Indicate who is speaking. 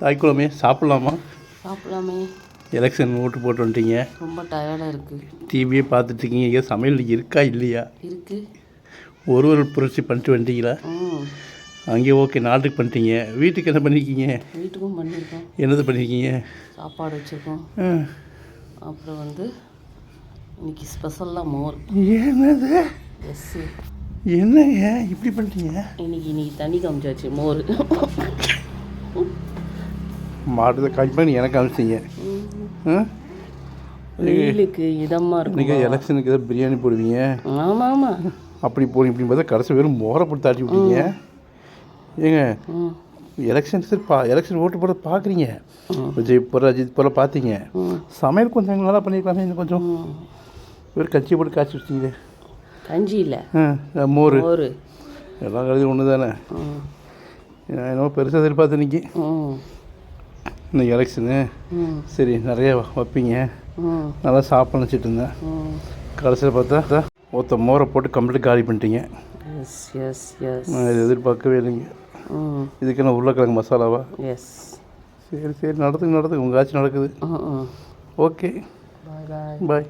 Speaker 1: தாய்க்குளமே சாப்பிட்லாமா?
Speaker 2: சாப்பிடலாமே.
Speaker 1: Election ஓட்டு போட்டு வந்துட்டீங்க.
Speaker 2: ரொம்ப டயர்டாக இருக்குது
Speaker 1: டிவியே பார்த்துட்ருக்கீங்க ஏன் சமையல் இருக்கா இல்லையா?
Speaker 2: இருக்கு.
Speaker 1: ஒரு ஒரு புரட்சி பண்ணிட்டு வந்துட்டீங்களா? அங்கே ஓகே நாட்டுக்கு பண்ணிட்டீங்க. வீட்டுக்கு என்ன பண்ணிருக்கீங்க?
Speaker 2: வீட்டுக்கும் பண்ணியிருக்கோம்
Speaker 1: என்னது பண்ணியிருக்கீங்க
Speaker 2: சாப்பாடு வச்சுருக்கோம். அப்புறம் வந்து இன்னைக்கு ஸ்பெஷலாக மோர்.
Speaker 1: என்னது?
Speaker 2: எஸ்
Speaker 1: என்னங்க இப்படி பண்ணிட்டீங்க?
Speaker 2: இன்னைக்கு இன்னைக்கு தண்ணி காமிச்சாச்சு மோர்.
Speaker 1: மாட்டுதை காய் பண்ணி எனக்கு அனுப்பிச்சிங்க.
Speaker 2: வெயிலுக்கு இதமாக
Speaker 1: நீங்கள்
Speaker 2: இருக்கும்
Speaker 1: எலெக்ஷனுக்கு ஏதாவது பிரியாணி போடுவீங்க?
Speaker 2: ஆமாம். ஆமாம்
Speaker 1: அப்படி போடுங்க இப்படி பார்த்தா கடைசி வெறும் மோரை போட்டு தாட்டி விட்டீங்க. ஏங்க
Speaker 2: ம்.
Speaker 1: எலெக்ஷன் சரி பா எலெக்ஷன் ஓட்டு போட பார்க்குறீங்க. விஜய் போகிற அஜித் போகிற பார்த்தீங்க. சமையல் கொஞ்சம் நல்லா பண்ணியிருக்கலாமே இன்னும் கொஞ்சம். வெறும் கட்சி போட்டு காய்ச்சி வச்சிங்களே
Speaker 2: கஞ்சி இல்லை.
Speaker 1: ஆ மோர்.
Speaker 2: மோர்.
Speaker 1: எல்லாம் கழுதி ஒன்று தானே என்னமோ பெருசாக எதிர்பார்த்து இன்னைக்கு. இன்னைக்கு எலெக்ஷனு சரி நிறைய வைப்பீங்க. நல்லா சாப்பிட நினச்சிட்டு இருந்தேன். கடைசியில் பார்த்தா ஒருத்த மோரை போட்டு கம்ப்ளீட் காலி பண்ணிட்டீங்க. நான் இதை எதிர்பார்க்கவே இல்லைங்க. இதுக்கு என்ன உருளைக்கிழங்கு மசாலாவா
Speaker 2: எஸ்
Speaker 1: சரி சரி நடத்துங்க நடத்துங்க. உங்கள் ஆட்சி நடக்குது. ஓகே
Speaker 2: பாய்
Speaker 1: பாய்